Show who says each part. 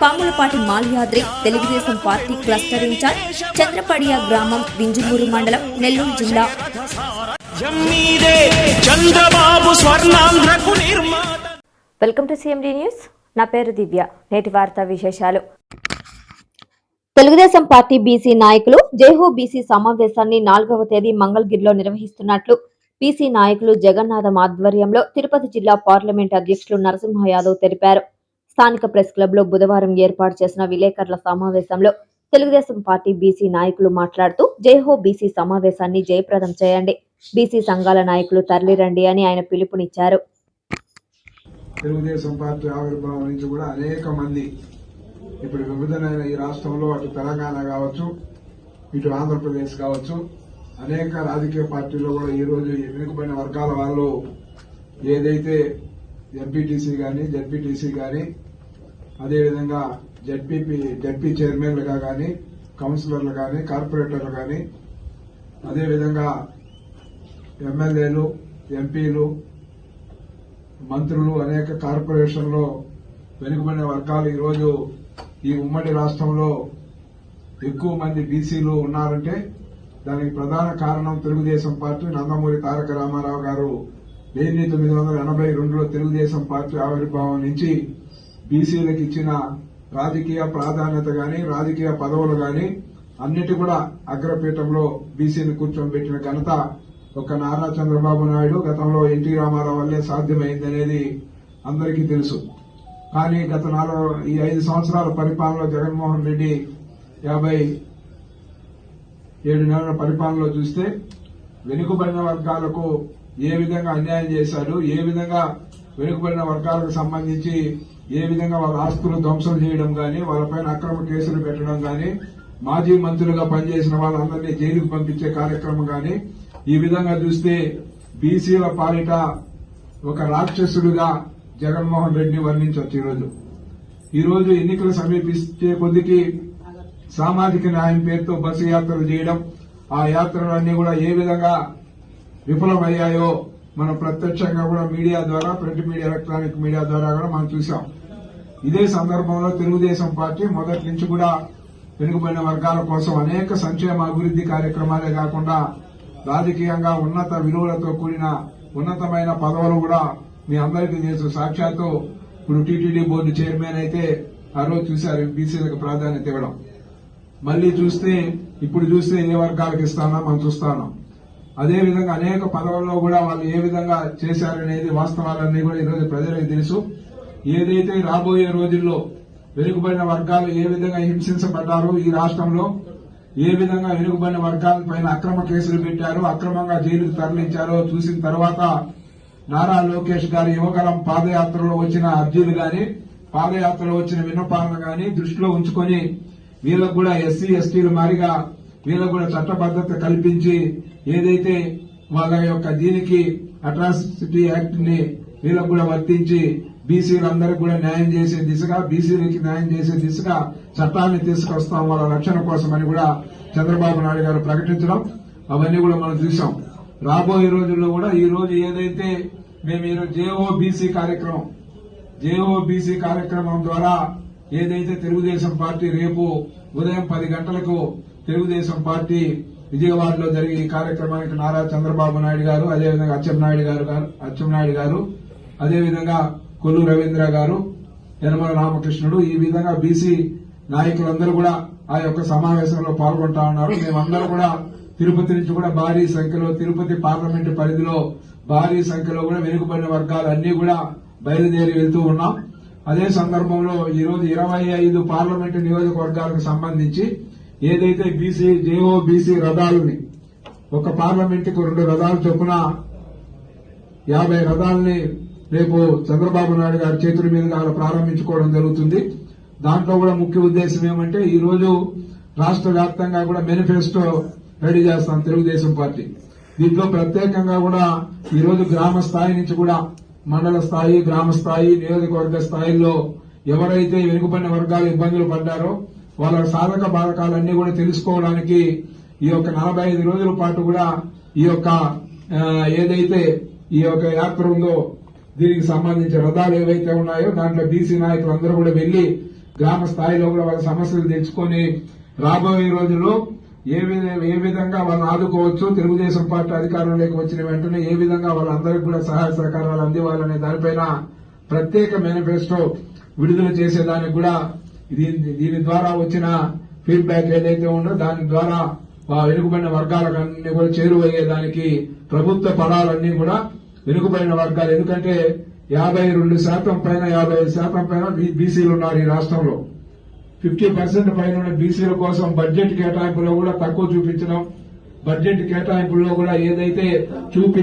Speaker 1: Pamulapati Malyadri Telugudesam party cluster incharge Chandrapadiya గ్రామం వింజమూరు మండలం నెల్లూరు జిల్లా. Welcome to CMD news. నా పేరు దివ్య. నేటి వార్తా విశేషాలు. తెలుగుదేశం పార్టీ బీసీ నాయకులు జైహో బీసీ సమావేశాన్ని నాలుగవ తేదీ మంగళగిరిలో నిర్వహిస్తున్నట్లు బీసీ నాయకులు జగన్నాథం ఆధ్వర్యంలో తిరుపతి జిల్లా పార్లమెంట్ అధ్యక్షులు నరసింహ యాదవ్ తెలిపారు. స్థానిక ప్రెస్ క్లబ్లో బుధవారం ఏర్పాటు చేసిన విలేకరుల సమావేశంలో తెలుగుదేశం పార్టీ బీసీ నాయకులు మాట్లాడుతూ జైహో బీసీ సమావేశాన్ని జయప్రదం చేయండి. బీసీ సంఘాల నాయకులు తరలిరండి అని ఆయన పిలుపునిచ్చారు.
Speaker 2: తెలుగుదేశం పార్టీ ఆవిర్భావం నుంచి కూడా అనేక మంది ఇప్పుడు విభజనైన ఈ రాష్ట్రంలో అటు తెలంగాణ కావచ్చు ఇటు ఆంధ్రప్రదేశ్ కావచ్చు అనేక రాజకీయ పార్టీల్లో కూడా ఈరోజు వెనుకబడిన వర్గాల వాళ్ళు ఏదైతే ఎంపీటీసీ కానీ జడ్పీటీసీ కానీ అదేవిధంగా జడ్పీపీ జడ్పీ చైర్మన్లుగా కానీ కౌన్సిలర్లు కానీ కార్పొరేటర్లు కానీ అదేవిధంగా ఎమ్మెల్యేలు ఎంపీలు మంత్రులు అనేక కార్పొరేషన్లో వెనుకబడిన వర్గాలు ఈరోజు ఈ ఉమ్మడి రాష్ట్రంలో ఎక్కువ మంది బీసీలు ఉన్నారంటే దానికి ప్రధాన కారణం తెలుగుదేశం పార్టీ నందమూరి తారక రామారావు గారు. వెయ్యి తొమ్మిది వందల ఎనభై రెండులో తెలుగుదేశం పార్టీ ఆవిర్భావం నుంచి బీసీలకు ఇచ్చిన రాజకీయ ప్రాధాన్యత గాని రాజకీయ పదవులు గాని అన్నిటి కూడా అగ్రపీఠంలో బీసీని కూర్చోబెట్టిన ఘనత ఒక నారా చంద్రబాబు నాయుడు. గతంలో ఎన్టీ రామారావు వల్లే సాధ్యమైందనేది అందరికీ తెలుసు. కానీ గత నాలుగు ఈ ఐదు సంవత్సరాల పరిపాలనలో జగన్మోహన్ రెడ్డి యాభై ఏడు నెలల పరిపాలనలో చూస్తే వెనుకబడిన వర్గాలకు ఏ విధంగా అన్యాయం చేశాడు ఏ విధంగా వెనుకబడిన వర్గాలకు సంబంధించి ఏ విధంగా వాళ్ళ ఆస్తులు ధ్వంసం చేయడం కానీ వాళ్ళపైన అక్రమ కేసులు పెట్టడం కానీ మాజీ మంత్రులుగా పనిచేసిన వాళ్ళందరినీ జైలుకు పంపించే కార్యక్రమం కానీ ఈ విధంగా చూస్తే బీసీల పాలిట ఒక రాక్షసుడిగా జగన్మోహన్ రెడ్డిని వర్ణించవచ్చు ఈరోజు. ఈ రోజు ఎన్నికలు సమీపిస్తే కొద్దికి సామాజిక న్యాయం పేరుతో బస్సు యాత్రలు చేయడం ఆ యాత్రలన్నీ కూడా ఏ విధంగా విఫలమయ్యాయో మనం ప్రత్యక్షంగా కూడా మీడియా ద్వారా ప్రింట్ మీడియా ఎలక్ట్రానిక్ మీడియా ద్వారా కూడా మనం చూసాం ఇదే సందర్భంలో తెలుగుదేశం పార్టీ మొదటి నుంచి కూడా వెనుకబడిన వర్గాల కోసం అనేక సంక్షేమ అభివృద్ది కార్యక్రమాలే కాకుండా రాజకీయంగా ఉన్నత విలువలతో కూడిన ఉన్నతమైన పదవులు కూడా మీ అందరికీ తెలుసు. సాక్షాత్తు ఇప్పుడు టీటీడీ బోర్డు చైర్మన్ అయితే ఆ రోజు చూశారు బీసీలకు ప్రాధాన్యత ఇవ్వడం. మళ్ళీ చూస్తే ఇప్పుడు చూస్తే ఏ వర్గాలకు ఇస్తానో మనం చూస్తాను అదే విధంగా అనేక పదవుల్లో కూడా వాళ్ళు ఏ విధంగా చేశారనేది వాస్తవాలన్నీ కూడా ఈరోజు ప్రజలకు తెలుసు. ఏదైతే రాబోయే రోజుల్లో వెనుకబడిన వర్గాలు ఏ విధంగా హింసించబడ్డారు ఈ రాష్ట్రంలో ఏ విధంగా వెనుకబడిన వర్గాల పైన అక్రమ కేసులు పెట్టారు అక్రమంగా జైలుకు తరలించారో చూసిన తర్వాత నారా లోకేష్ గారి యువగలం పాదయాత్రలో వచ్చిన అర్జీలు గాని పాదయాత్రలో వచ్చిన విన్నపాలను గాని దృష్టిలో ఉంచుకొని వీళ్ళకు కూడా ఎస్సీ ఎస్టీలు మారిగా వీళ్ళకు కూడా చట్టబద్దత కల్పించి ఏదైతే వాళ్ళ యొక్క దీనికి అట్రాసిటీ యాక్ట్ని వీళ్ళకు కూడా వర్తించి బీసీలందరికీ కూడా న్యాయం చేసే దిశగా బీసీలకి న్యాయం చేసే దిశగా చట్టాన్ని తీసుకొస్తాం వాళ్ళ రక్షణ కోసమని కూడా చంద్రబాబు నాయుడు గారు ప్రకటించడం అవన్నీ కూడా మనం చూసాం రాబోయే రోజుల్లో కూడా ఈ రోజు ఏదైతే మేము ఈరోజు జేఓబీసీ కార్యక్రమం జేఓబీసీ కార్యక్రమం ద్వారా ఏదైతే తెలుగుదేశం పార్టీ రేపు ఉదయం పది గంటలకు తెలుగుదేశం పార్టీ విజయవాడలో జరిగే ఈ కార్యక్రమానికి నారా చంద్రబాబు నాయుడు గారు అదేవిధంగా అచ్చెన్నాయుడు గారు గారు అచ్చెన్నాయుడు గారు అదేవిధంగా కొల్లు రవీంద్ర గారు యనమల రామకృష్ణుడు ఈ విధంగా బీసీ నాయకులందరూ కూడా ఆ యొక్క సమావేశంలో పాల్గొంటా ఉన్నారు. మేమందరూ కూడా తిరుపతి నుంచి కూడా భారీ సంఖ్యలో తిరుపతి పార్లమెంటు పరిధిలో భారీ సంఖ్యలో కూడా వెనుకబడిన వర్గాలు అన్ని కూడా బయలుదేరి వెళ్తూ ఉన్నాం. అదే సందర్భంలో ఈరోజు ఇరవై ఐదు పార్లమెంటు నియోజకవర్గాలకు సంబంధించి ఏదైతే బీసీ జేఓ బీసీ రథాలని ఒక పార్లమెంటుకు రెండు రథాలు చొప్పున యాభై రథాలని రేపు చంద్రబాబు నాయుడు గారి చేతుల మీదుగా అలా ప్రారంభించుకోవడం జరుగుతుంది. దాంట్లో కూడా ముఖ్య ఉద్దేశం ఏమంటే ఈ రోజు రాష్ట్ర వ్యాప్తంగా కూడా మేనిఫెస్టో రెడీ చేస్తాం తెలుగుదేశం పార్టీ. దీంట్లో ప్రత్యేకంగా కూడా ఈ రోజు గ్రామ స్థాయి నుంచి కూడా మండల స్థాయి గ్రామ స్థాయి నియోజకవర్గ స్థాయిలో ఎవరైతే వెనుకబడిన వర్గాలు ఇబ్బందులు పడ్డారో వాళ్ళ సాధక బాధకాలన్నీ కూడా తెలుసుకోవడానికి ఈ యొక్క నలభై ఐదు రోజుల పాటు కూడా ఈ యొక్క ఏదైతే ఈ యొక్క యాత్ర ఉందో దీనికి సంబంధించిన రథాలు ఏవైతే ఉన్నాయో దాంట్లో బీసీ నాయకులు అందరూ కూడా వెళ్ళి గ్రామ స్థాయిలో కూడా వాళ్ళ సమస్యలు తెచ్చుకొని రాబోయే రోజుల్లో ఏ ఏ విధంగా వాళ్ళని ఆదుకోవచ్చు తెలుగుదేశం పార్టీ అధికారంలోకి వచ్చిన వెంటనే ఏ విధంగా వాళ్ళందరికీ కూడా సహాయ సహకారాలు అందివ్వాలనే దానిపైన ప్రత్యేక మేనిఫెస్టో విడుదల చేసేదానికి కూడా దీని దీని ద్వారా వచ్చిన ఫీడ్బ్యాక్ ఏదైతే ఉందో దాని ద్వారా ఆ వెనుకబడిన వర్గాలన్నీ కూడా చేరువయ్యేదానికి ప్రభుత్వ పదాలన్నీ కూడా వెనుకబడిన వర్గాలు. ఎందుకంటే యాభై రెండు శాతం పైన యాభై ఐదు శాతం పైన బీసీలు ఉన్నారు ఈ రాష్ట్రంలో. ఫిఫ్టీ పర్సెంట్ పైన ఉన్న బీసీల కోసం బడ్జెట్ కేటాయింపులో కూడా తక్కువ చూపించడం బడ్జెట్ కేటాయింపుల్లో కూడా ఏదైతే చూపి